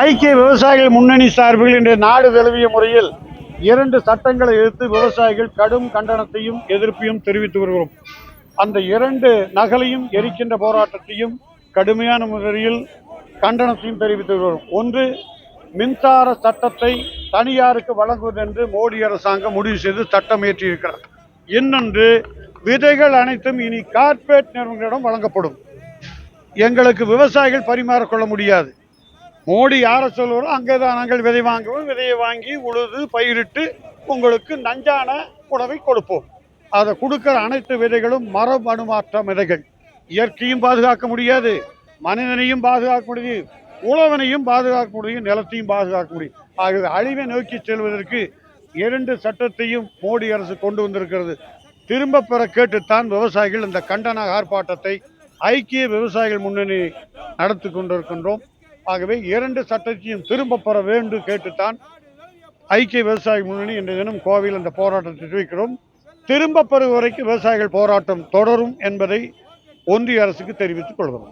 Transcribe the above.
ஐக்கிய விவசாயிகள் முன்னணி சார்பில் இன்று நாடு தழுவிய முறையில் இரண்டு சட்டங்களை எதிர்த்து விவசாயிகள் கடும் கண்டனத்தையும் எதிர்ப்பையும் தெரிவித்து வருகிறோம். அந்த இரண்டு நகலையும் எரிக்கின்ற போராட்டத்தையும் கடுமையான முறையில் கண்டனத்தையும் தெரிவித்து வருகிறோம். ஒன்று மின்சார சட்டத்தை தனியாருக்கு வழங்குவது என்று மோடி அரசாங்கம் முடிவு செய்து சட்டம் இயற்றியிருக்கிறார் இன்னொன்று விதைகள் அனைத்தும் இனி கார்ப்பரேட் நிறுவனங்களிடம் வழங்கப்படும். எங்களுக்கு விவசாயிகள் பரிமாறிக்கொள்ள முடியாது. மோடி யாரை சொல்லுவாரோ அங்கே தான் நாங்கள் விதை வாங்குவோம். விதையை வாங்கி உழுது பயிரிட்டு உங்களுக்கு நஞ்சான உணவை கொடுப்போம். அதை கொடுக்குற அனைத்து விதைகளும் மரபணு மாற்ற விதைகள் இயற்கையும் பாதுகாக்க முடியாது மனிதனையும் பாதுகாக்க முடியும் உழவனையும் பாதுகாக்க முடியும் நிலத்தையும் பாதுகாக்க முடியும். ஆகவே அழிவை நோக்கி செல்வதற்கு இரண்டு சட்டத்தையும் மோடி அரசு கொண்டு வந்திருக்கிறது. திரும்ப பெற கேட்டுத்தான் விவசாயிகள் இந்த கண்டன ஆர்ப்பாட்டத்தை ஐக்கிய விவசாயிகள் முன்னணி நடத்தி கொண்டிருக்கின்றோம். ஆகவே இரண்டு சட்டத்தையும் திரும்ப பெற வேண்டும் கேட்டுத்தான் ஐக்கிய விவசாய முன்னணி இன்றைய தினம் கோவையில் அந்த போராட்டத்தை தெரிவிக்கிறோம் திரும்ப பெறும் வரைக்கும் விவசாயிகள் போராட்டம் தொடரும் என்பதை ஒன்றிய அரசுக்கு தெரிவித்துக் கொள்கிறோம்.